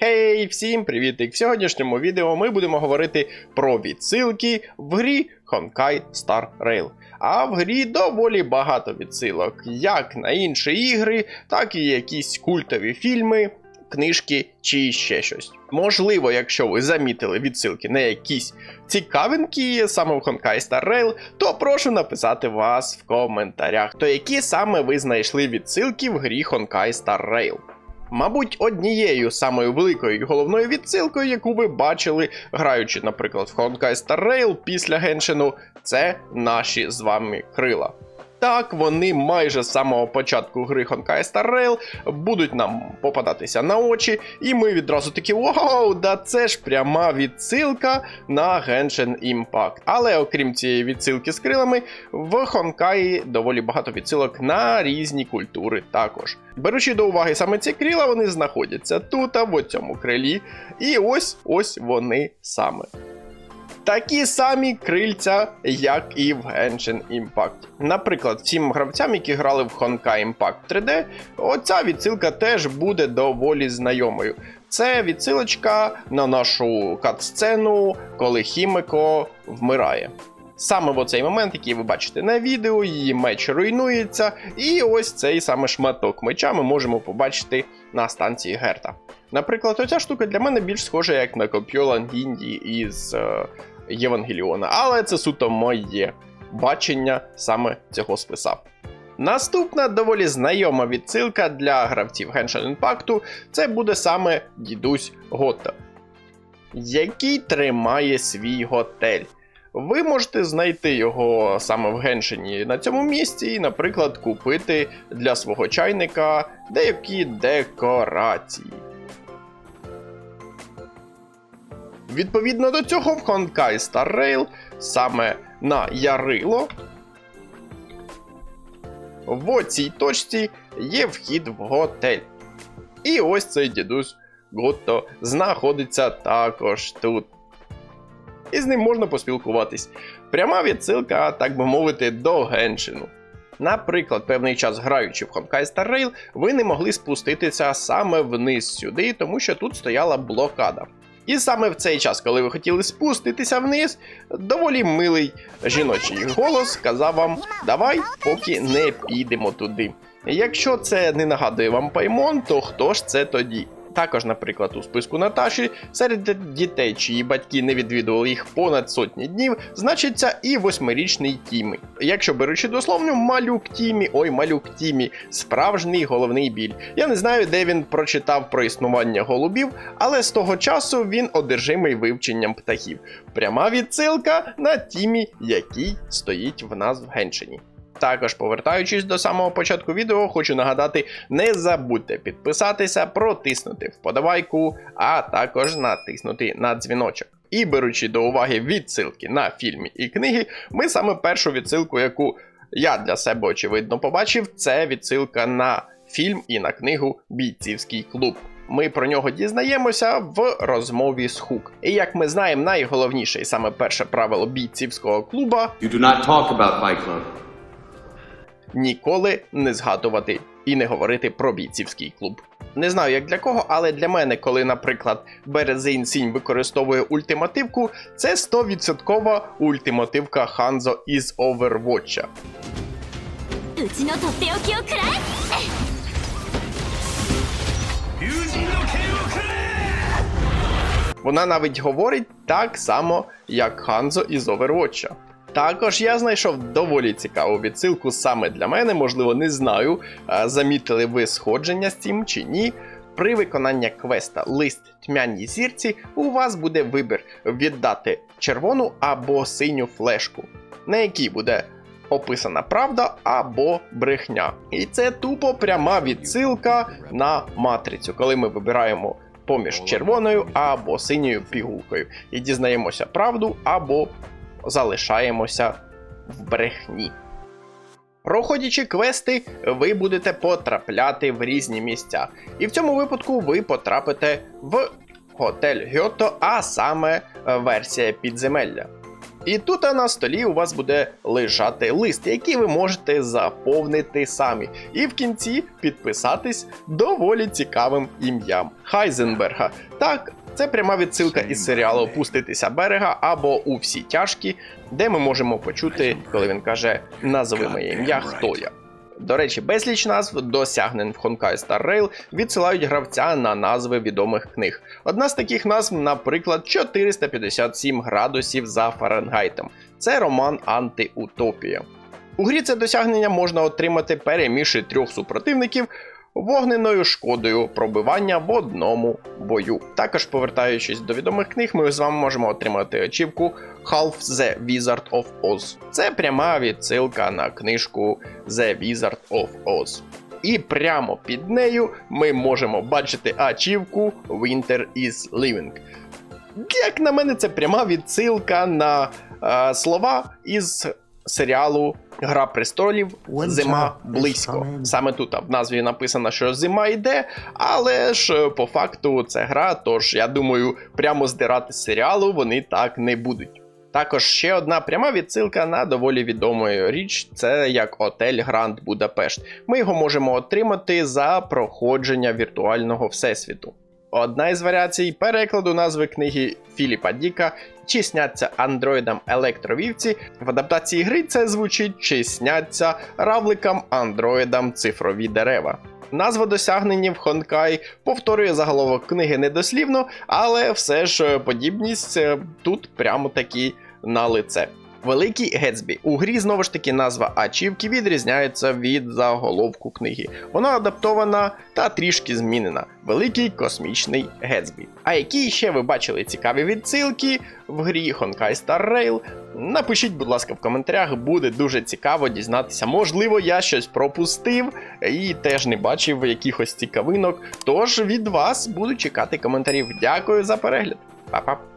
Хей, всім привітик! В сьогоднішньому відео ми будемо говорити про відсилки в грі Honkai Star Rail. А в грі доволі багато відсилок, як на інші ігри, так і якісь культові фільми, книжки чи ще щось. Можливо, якщо ви замітили відсилки на якісь цікавинки саме в Honkai Star Rail, то прошу написати вас в коментарях, то які саме ви знайшли відсилки в грі Honkai Star Rail. Мабуть, однією самою великою і головною відсилкою, яку ви бачили, граючи, наприклад, в Honkai Star Rail після Геншину, це наші з вами крила. Так, вони майже з самого початку гри Honkai Star Rail будуть нам попадатися на очі, і ми відразу такі вау, да це ж пряма відсилка на Genshin Impact. Але окрім цієї відсилки з крилами, в Honkai доволі багато відсилок на різні культури також. Беручи до уваги саме ці крила, вони знаходяться тут, а в цьому крилі. І ось ось вони саме. Такі самі крильця, як і в Genshin Impact. Наприклад, всім гравцям, які грали в Honkai Impact 3D, оця відсилка теж буде доволі знайомою. Це відсилочка на нашу кат-сцену, коли Хімеко вмирає. Саме в оцей момент, який ви бачите на відео, її меч руйнується, і ось цей саме шматок меча ми можемо побачити на станції Герта. Наприклад, оця штука для мене більш схожа як на коп'ю Лангінді із е, Євангеліона, але це суто моє бачення саме цього списа. Наступна доволі знайома відсилка для гравців Genshin Impact це буде саме дідусь Гота, який тримає свій готель. Ви можете знайти його саме в Геншині на цьому місці і, наприклад, купити для свого чайника деякі декорації. Відповідно до цього, в Honkai Star Rail саме на Ярило в оцій точці є вхід в готель. І ось цей дідусь Готто знаходиться також тут. І з ним можна поспілкуватись. Пряма відсилка, так би мовити, до Геншину. Наприклад, певний час граючи в Honkai Star Rail, ви не могли спуститися саме вниз сюди, тому що тут стояла блокада. І саме в цей час, коли ви хотіли спуститися вниз, доволі милий жіночий голос сказав вам: давай, поки не підемо туди. Якщо це не нагадує вам Паймон, то хто ж це тоді? Також, наприклад, у списку Наташі серед дітей, чиї батьки не відвідували їх понад сотні днів, значиться і восьмирічний Тімі. Якщо беручи дословно, малюк Тімі, ой, малюк Тімі, справжній головний біль. Я не знаю, де він прочитав про існування голубів, але з того часу він одержимий вивченням птахів. Пряма відсилка на Тімі, який стоїть в нас в Геншині. Також повертаючись до самого початку відео, хочу нагадати: не забудьте підписатися, протиснути вподобайку, а також натиснути на дзвіночок. І беручи до уваги відсилки на фільми і книги, ми саме першу відсилку, яку я для себе очевидно побачив, це відсилка на фільм і на книгу Бійцівський клуб. Ми про нього дізнаємося в розмові з Хук. І як ми знаємо, найголовніше і саме перше правило бійцівського клуба You do not talk about Fight Club ніколи не згадувати і не говорити про бійцівський клуб. Не знаю, як для кого, але для мене, коли, наприклад, Березин Сінь використовує ультимативку, це 100% ультимативка Ханзо із Overwatch. Вона навіть говорить так само, як Ханзо із Overwatch. Також я знайшов доволі цікаву відсилку саме для мене, можливо, не знаю, замітили ви сходження з цим чи ні. При виконанні квеста лист тьмяній зірці у вас буде вибір віддати червону або синю флешку, на якій буде описана правда або брехня. І це тупо пряма відсилка на матрицю, коли ми вибираємо поміж червоною або синьою пігулкою і дізнаємося правду або залишаємося в брехні. Проходячи квести, ви будете потрапляти в різні місця. І в цьому випадку ви потрапите в готель Гьото, а саме е, версія підземелля. І тут на столі у вас буде лежати лист, який ви можете заповнити самі. І в кінці підписатись доволі цікавим ім'ям Хайзенберга. Так, це пряма відсилка із серіалу Пуститися берега або у всі тяжкі, де ми можемо почути, коли він каже Назови моє ім'я, хто я. До речі, безліч назв досягнень в Honkai Star Rail відсилають гравця на назви відомих книг. Одна з таких назв, наприклад, 457 градусів за Фаренгайтом. Це роман Антиутопія. У грі це досягнення можна отримати, переміши трьох супротивників вогненою шкодою пробивання в одному бою. Також, повертаючись до відомих книг, ми з вами можемо отримати очівку Half the Wizard of Oz. Це пряма відсилка на книжку The Wizard of Oz. І прямо під нею ми можемо бачити ачівку Winter is Living. Як на мене, це пряма відсилка на е, слова із серіалу Гра престолів Зима близько. Саме тут в назві написано, що зима йде, але ж е, по факту це гра, тож я думаю, прямо здирати з серіалу вони так не будуть. Також ще одна пряма відсилка на доволі відому річ, це як отель Гранд Будапешт. Ми його можемо отримати за проходження віртуального всесвіту. Одна із варіацій перекладу назви книги Філіпа Діка чи сняться андроїдам електровівці. В адаптації гри це звучить чи сняться равликам андроїдам цифрові дерева. Назва досягнення в Хонкай повторює заголовок книги недослівно, але все ж подібність е, тут прямо таки на лице. Великий Гетсбі. У грі знову ж таки назва ачівки відрізняється від заголовку книги. Вона адаптована та трішки змінена. Великий космічний Гетсбі. А які ще ви бачили цікаві відсилки в грі Honkai Star Rail? Напишіть, будь ласка, в коментарях, буде дуже цікаво дізнатися. Можливо, я щось пропустив і теж не бачив якихось цікавинок. Тож від вас буду чекати коментарів. Дякую за перегляд. Па-па.